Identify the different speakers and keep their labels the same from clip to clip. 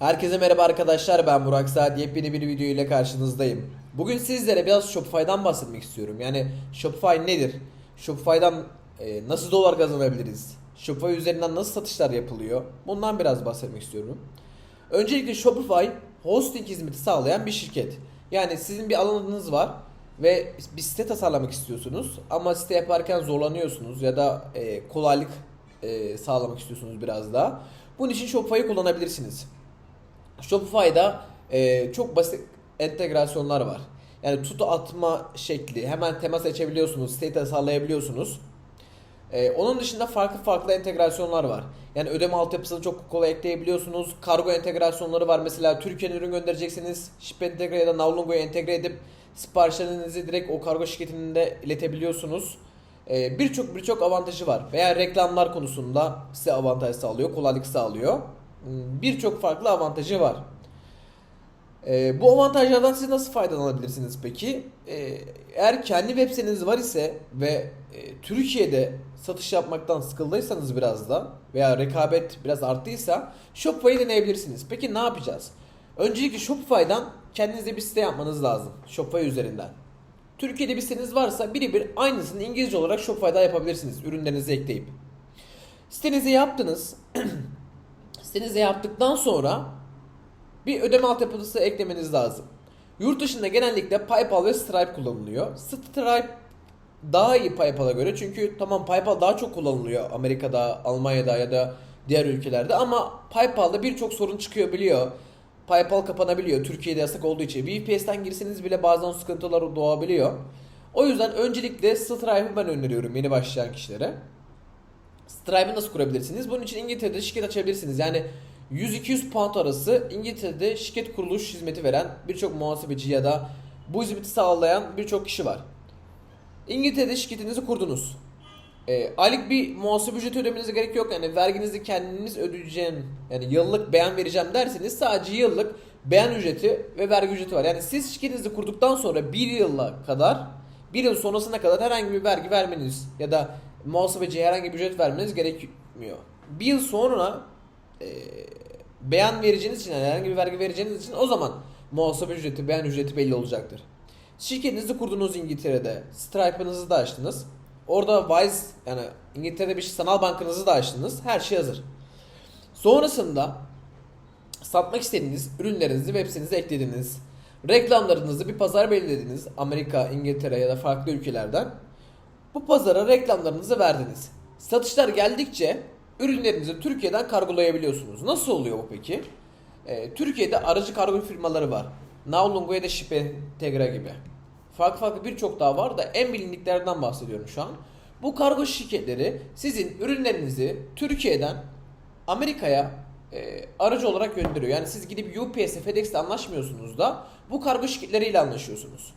Speaker 1: Herkese merhaba arkadaşlar ben Burak Saat yepyeni bir video ile karşınızdayım. Bugün sizlere biraz Shopify'dan bahsetmek istiyorum. Yani Shopify nedir? Shopify'dan e, nasıl dolar kazanabiliriz? Shopify üzerinden nasıl satışlar yapılıyor? Bundan biraz bahsetmek istiyorum. Öncelikle Shopify hosting hizmeti sağlayan bir şirket. Yani sizin bir alanınız var ve bir site tasarlamak istiyorsunuz ama site yaparken zorlanıyorsunuz ya da e, kolaylık e, sağlamak istiyorsunuz biraz daha. Bunun için Shopify'ı kullanabilirsiniz. Shopify'da e, çok basit entegrasyonlar var. Yani tutu atma şekli, hemen tema seçebiliyorsunuz, site tasarlayabiliyorsunuz. E, onun dışında farklı farklı entegrasyonlar var. Yani ödeme altyapısını çok kolay ekleyebiliyorsunuz. Kargo entegrasyonları var. Mesela Türkiye'nin ürün göndereceksiniz. Ship entegre ya da Navlungo'ya entegre edip siparişlerinizi direkt o kargo şirketinde iletebiliyorsunuz. E, birçok birçok avantajı var. Veya reklamlar konusunda size avantaj sağlıyor, kolaylık sağlıyor. Hmm, Birçok farklı avantajı var. Ee, bu avantajlardan siz nasıl faydalanabilirsiniz peki? Ee, eğer kendi web siteniz var ise ve e, Türkiye'de satış yapmaktan sıkıldıysanız biraz da veya rekabet biraz arttıysa Shopify'ı deneyebilirsiniz. Peki ne yapacağız? Öncelikle Shopify'dan kendinize bir site yapmanız lazım. Shopify üzerinden. Türkiye'de bir siteniz varsa birebir aynısını İngilizce olarak Shopify'da yapabilirsiniz ürünlerinizi ekleyip. Sitenizi yaptınız. Sitenize yaptıktan sonra bir ödeme altyapısı eklemeniz lazım. Yurt dışında genellikle PayPal ve Stripe kullanılıyor. Stripe daha iyi PayPal'a göre çünkü tamam PayPal daha çok kullanılıyor Amerika'da, Almanya'da ya da diğer ülkelerde ama PayPal'da birçok sorun çıkıyor biliyor. PayPal kapanabiliyor Türkiye'de yasak olduğu için. VPS'ten girseniz bile bazen sıkıntılar doğabiliyor. O yüzden öncelikle Stripe'ı ben öneriyorum yeni başlayan kişilere. Stripe'ı nasıl kurabilirsiniz? Bunun için İngiltere'de şirket açabilirsiniz. Yani 100-200 pound arası İngiltere'de şirket kuruluş hizmeti veren birçok muhasebeci ya da bu hizmeti sağlayan birçok kişi var. İngiltere'de şirketinizi kurdunuz. E, aylık bir muhasebe ücreti ödemenize gerek yok. Yani verginizi kendiniz ödeyeceğim. Yani yıllık beyan vereceğim derseniz sadece yıllık beyan ücreti ve vergi ücreti var. Yani siz şirketinizi kurduktan sonra bir yıla kadar bir yıl sonrasına kadar herhangi bir vergi vermeniz ya da muhasebeciye herhangi bir ücret vermeniz gerekmiyor. Bir yıl sonra e, beyan vereceğiniz için yani herhangi bir vergi vereceğiniz için o zaman muhasebe ücreti, beyan ücreti belli olacaktır. Şirketinizi kurdunuz İngiltere'de. Stripe'ınızı da açtınız. Orada Wise yani İngiltere'de bir sanal bankanızı da açtınız. Her şey hazır. Sonrasında satmak istediğiniz ürünlerinizi web sitenize eklediniz. Reklamlarınızı bir pazar belirlediniz. Amerika, İngiltere ya da farklı ülkelerden. Bu pazara reklamlarınızı verdiniz. Satışlar geldikçe ürünlerinizi Türkiye'den kargolayabiliyorsunuz. Nasıl oluyor bu peki? Ee, Türkiye'de aracı kargo firmaları var. Navlungo ya da Shipentegra gibi. Farklı farklı birçok daha var da en bilindiklerden bahsediyorum şu an. Bu kargo şirketleri sizin ürünlerinizi Türkiye'den Amerika'ya e, aracı olarak gönderiyor. Yani siz gidip UPS'e FedEx'le anlaşmıyorsunuz da bu kargo şirketleriyle anlaşıyorsunuz.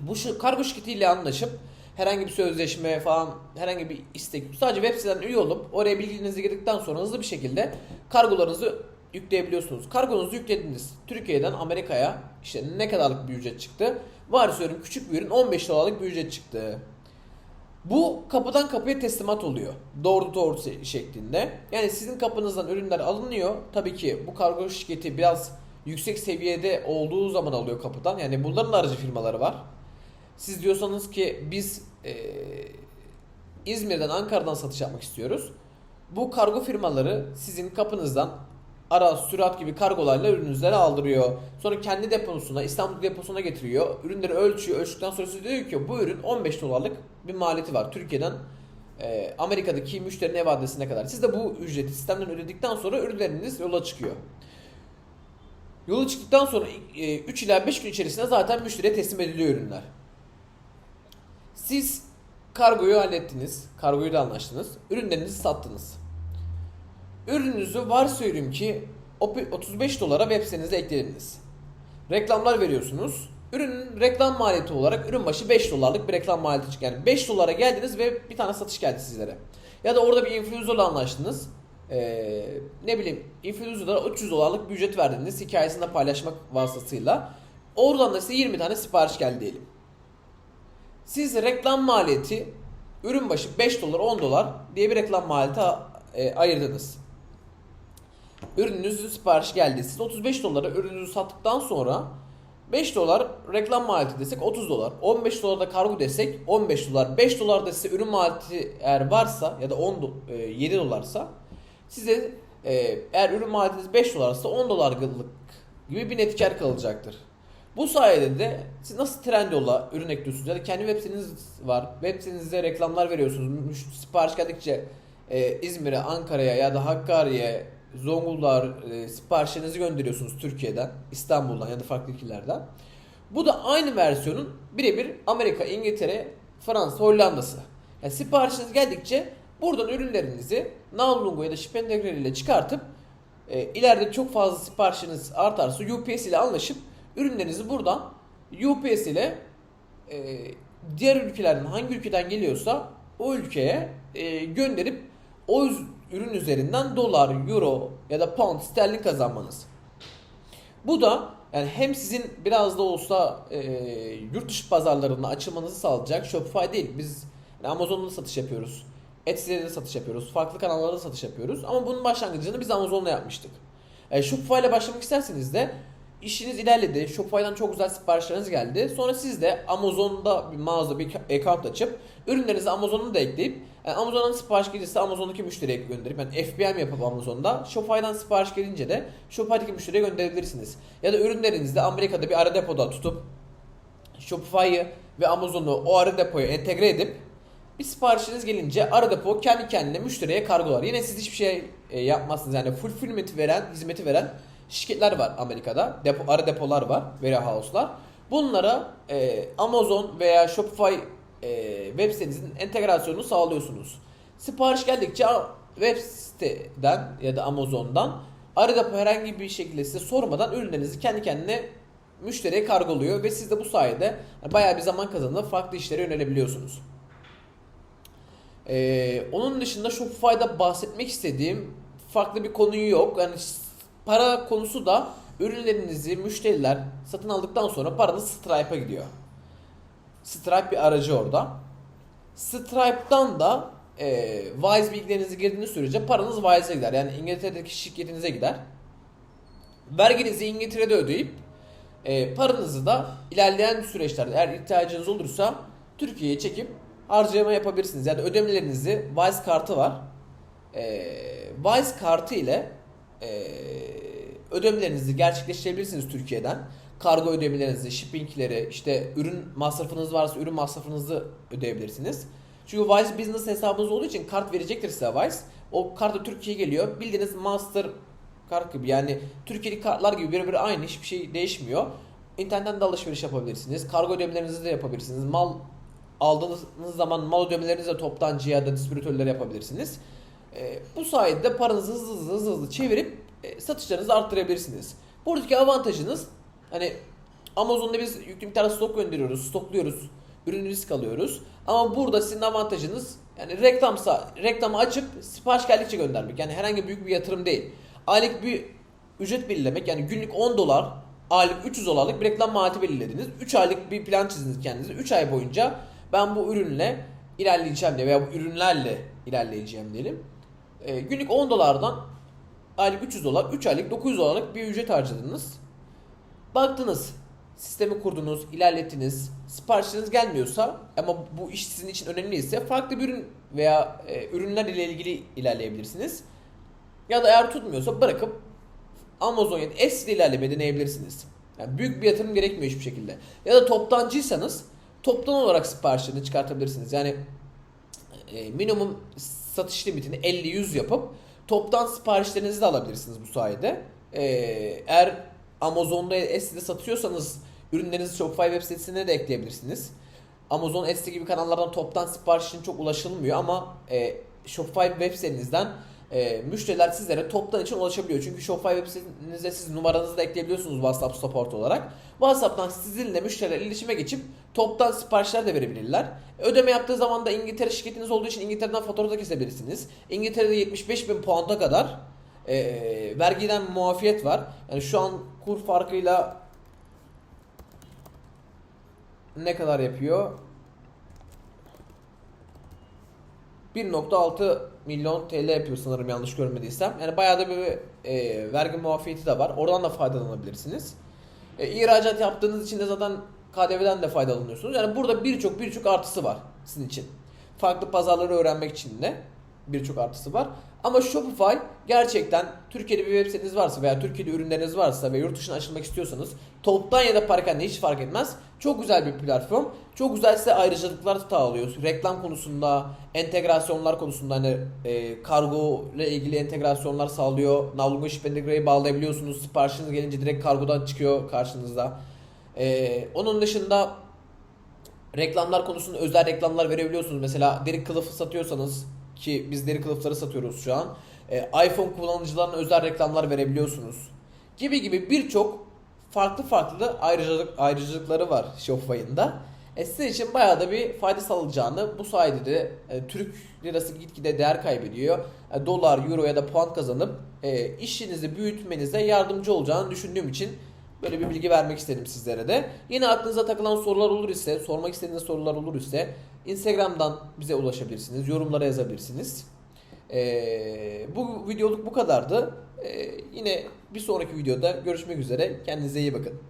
Speaker 1: Bu şu kargo şirketiyle anlaşıp herhangi bir sözleşme falan herhangi bir istek sadece web siteden üye olup oraya bilgilerinizi girdikten sonra hızlı bir şekilde kargolarınızı yükleyebiliyorsunuz. Kargonuzu yüklediniz. Türkiye'den Amerika'ya işte ne kadarlık bir ücret çıktı? Varsayıyorum küçük bir ürün 15 dolarlık bir ücret çıktı. Bu kapıdan kapıya teslimat oluyor. Doğru doğru şeklinde. Yani sizin kapınızdan ürünler alınıyor. Tabii ki bu kargo şirketi biraz yüksek seviyede olduğu zaman alıyor kapıdan. Yani bunların aracı firmaları var. Siz diyorsanız ki biz e, İzmir'den Ankara'dan satış yapmak istiyoruz. Bu kargo firmaları sizin kapınızdan ara sürat gibi kargolarla ürününüzleri aldırıyor. Sonra kendi deposuna, İstanbul deposuna getiriyor. Ürünleri ölçüyor. Ölçtükten sonra size diyor ki bu ürün 15 dolarlık bir maliyeti var. Türkiye'den e, Amerika'daki müşterinin ev adresine kadar. Siz de bu ücreti sistemden ödedikten sonra ürünleriniz yola çıkıyor. Yola çıktıktan sonra 3 ila 5 gün içerisinde zaten müşteriye teslim ediliyor ürünler. Siz kargoyu hallettiniz. Kargoyu da anlaştınız. Ürünlerinizi sattınız. Ürününüzü varsayıyorum ki 35 dolara web sitenize eklediniz. Reklamlar veriyorsunuz. Ürünün reklam maliyeti olarak ürün başı 5 dolarlık bir reklam maliyeti çıkıyor. Yani 5 dolara geldiniz ve bir tane satış geldi sizlere. Ya da orada bir influencerla anlaştınız. Ee, ne bileyim influencerlara 300 dolarlık bir ücret verdiniz hikayesinde paylaşmak vasıtasıyla. Oradan da size 20 tane sipariş geldi diyelim. Siz reklam maliyeti ürün başı 5 dolar 10 dolar diye bir reklam maliyeti e, ayırdınız. ürününüzün siparişi geldi. Siz 35 dolara ürününüzü sattıktan sonra 5 dolar reklam maliyeti desek 30 dolar. 15 dolar da kargo desek 15 dolar. 5 dolar da size ürün maliyeti eğer varsa ya da 10 do- e, 7 dolarsa size e, eğer ürün maliyetiniz 5 dolarsa 10 dolarlık gibi bir net kar kalacaktır. Bu sayede de siz nasıl Trendyol'a ürün ekliyorsunuz ya da kendi web siteniz var. Web sitenizde reklamlar veriyorsunuz. Sipariş geldikçe e, İzmir'e, Ankara'ya ya da Hakkari'ye, Zonguldak'a e, siparişlerinizi gönderiyorsunuz Türkiye'den, İstanbul'dan ya da farklı ülkelerden. Bu da aynı versiyonun birebir Amerika, İngiltere, Fransa, Hollanda'sı. Yani siparişiniz geldikçe buradan ürünlerinizi Navlungo ya da Spendegrel ile çıkartıp e, ileride çok fazla siparişiniz artarsa UPS ile anlaşıp ürünlerinizi buradan UPS ile e, diğer ülkelerden hangi ülkeden geliyorsa o ülkeye e, gönderip o ürün üzerinden dolar, euro ya da pound, sterlin kazanmanız. Bu da yani hem sizin biraz da olsa e, yurt dışı pazarlarına açılmanızı sağlayacak Shopify değil. Biz yani Amazon'da da satış yapıyoruz. Etsy'de de satış yapıyoruz. Farklı kanallarda da satış yapıyoruz. Ama bunun başlangıcını biz Amazon'la yapmıştık. E, Shopify ile başlamak isterseniz de işiniz ilerledi. Shopify'dan çok güzel siparişleriniz geldi. Sonra siz de Amazon'da bir mağaza, bir account açıp ürünlerinizi Amazon'a da ekleyip yani Amazon'dan sipariş gelirse Amazon'daki müşteriye gönderip yani FBM yapıp Amazon'da Shopify'dan sipariş gelince de Shopify'daki müşteriye gönderebilirsiniz. Ya da ürünlerinizi de Amerika'da bir ara depoda tutup Shopify'ı ve Amazon'u o ara depoya entegre edip bir siparişiniz gelince ara depo kendi kendine müşteriye kargolar. Yine siz hiçbir şey e, yapmazsınız. Yani fulfillment veren, hizmeti veren şirketler var Amerika'da. Depo, ara depolar var, warehouse'lar. Bunlara e, Amazon veya Shopify e, web sitenizin entegrasyonunu sağlıyorsunuz. Sipariş geldikçe web siteden ya da Amazon'dan ara depo herhangi bir şekilde size sormadan ürünlerinizi kendi kendine müşteriye kargoluyor ve siz de bu sayede bayağı bir zaman kazanıp farklı işlere yönelebiliyorsunuz. Ee, onun dışında Shopify'da bahsetmek istediğim farklı bir konu yok. Yani para konusu da ürünlerinizi müşteriler satın aldıktan sonra paranız Stripe'a gidiyor. Stripe bir aracı orada. Stripe'dan da e, Wise bilgilerinizi girdiğiniz sürece paranız Wise'e gider. Yani İngiltere'deki şirketinize gider. Verginizi İngiltere'de ödeyip e, paranızı da ilerleyen süreçlerde eğer ihtiyacınız olursa Türkiye'ye çekip harcama yapabilirsiniz. Yani ödemelerinizi Wise kartı var. E, Wise kartı ile e, ödemelerinizi gerçekleştirebilirsiniz Türkiye'den. Kargo ödemelerinizi, shippingleri, işte ürün masrafınız varsa ürün masrafınızı ödeyebilirsiniz. Çünkü Wise Business hesabınız olduğu için kart verecektir size Wise. O kart da Türkiye'ye geliyor. Bildiğiniz Master kart gibi yani Türkiye'deki kartlar gibi birebir aynı hiçbir şey değişmiyor. İnternetten de alışveriş yapabilirsiniz. Kargo ödemelerinizi de yapabilirsiniz. Mal aldığınız zaman mal ödemelerinizi de toptancıya ya da distribütörlere yapabilirsiniz. E, bu sayede de paranızı hızlı hızlı hızlı, hızlı çevirip e, satışlarınızı arttırabilirsiniz. Buradaki avantajınız hani Amazon'da biz yüklü miktarda stok gönderiyoruz, stokluyoruz, ürün risk alıyoruz. Ama burada sizin avantajınız yani reklamsa reklamı açıp sipariş geldikçe göndermek. Yani herhangi büyük bir yatırım değil. Aylık bir ücret belirlemek yani günlük 10 dolar, aylık 300 dolarlık bir reklam maliyeti belirlediniz. 3 aylık bir plan çizdiniz kendinize. 3 ay boyunca ben bu ürünle ilerleyeceğim diye veya bu ürünlerle ilerleyeceğim diyelim. Ee, günlük 10 dolardan aylık 300 dolar, 3 aylık 900 dolarlık bir ücret harcadınız. Baktınız, sistemi kurdunuz, ilerlettiniz, siparişleriniz gelmiyorsa ama bu iş sizin için önemliyse farklı bir ürün veya e, ürünler ile ilgili ilerleyebilirsiniz. Ya da eğer tutmuyorsa bırakıp Amazon ya da Etsy ile ilerlemeyi deneyebilirsiniz. Yani büyük bir yatırım gerekmiyor hiçbir şekilde. Ya da toptancıysanız toptan olarak siparişlerini çıkartabilirsiniz. Yani e, minimum satış limitini 50-100 yapıp toptan siparişlerinizi de alabilirsiniz bu sayede. E, eğer Amazon'da Etsy'de satıyorsanız ürünlerinizi Shopify web sitesine de ekleyebilirsiniz. Amazon, Etsy gibi kanallardan toptan siparişin çok ulaşılmıyor ama e, Shopify web sitenizden e, müşteriler sizlere toptan için ulaşabiliyor. Çünkü Shopify web sitenizde siz numaranızı da ekleyebiliyorsunuz WhatsApp support olarak. WhatsApp'tan sizinle müşteriler iletişime geçip toptan siparişler de verebilirler. Ödeme yaptığı zaman da İngiltere şirketiniz olduğu için İngiltere'den fatura da kesebilirsiniz. İngiltere'de 75 bin pound'a kadar e, vergiden muafiyet var. Yani şu an kur farkıyla ne kadar yapıyor? 1.6 milyon TL yapıyor sanırım yanlış görmediysem. Yani bayağı da bir e, vergi muafiyeti de var. Oradan da faydalanabilirsiniz. E, ihracat yaptığınız için de zaten KDV'den de faydalanıyorsunuz. Yani burada birçok birçok artısı var sizin için. Farklı pazarları öğrenmek için de birçok artısı var. Ama Shopify gerçekten Türkiye'de bir web siteniz varsa veya Türkiye'de ürünleriniz varsa ve yurt dışına açılmak istiyorsanız toptan ya da parakende hiç fark etmez. Çok güzel bir platform. Çok güzel size ayrıcalıklar sağlıyor. Reklam konusunda, entegrasyonlar konusunda hani e, kargo ile ilgili entegrasyonlar sağlıyor. Navlugo Ship bağlayabiliyorsunuz. Siparişiniz gelince direkt kargodan çıkıyor karşınızda. E, onun dışında reklamlar konusunda özel reklamlar verebiliyorsunuz. Mesela deri kılıfı satıyorsanız ki biz deri kılıfları satıyoruz şu an. e, iPhone kullanıcılarına özel reklamlar verebiliyorsunuz. Gibi gibi birçok farklı farklı ayrıcalık, ayrıcalıkları var Shopify'ın da. E, sizin için bayağı da bir fayda sağlayacağını bu sayede de e, Türk lirası gitgide değer kaybediyor. E, dolar, euro ya da puan kazanıp e, işinizi büyütmenize yardımcı olacağını düşündüğüm için Böyle bir bilgi vermek istedim sizlere de. Yine aklınıza takılan sorular olur ise, sormak istediğiniz sorular olur ise Instagram'dan bize ulaşabilirsiniz, yorumlara yazabilirsiniz. Ee, bu videoluk bu kadardı. Ee, yine bir sonraki videoda görüşmek üzere. Kendinize iyi bakın.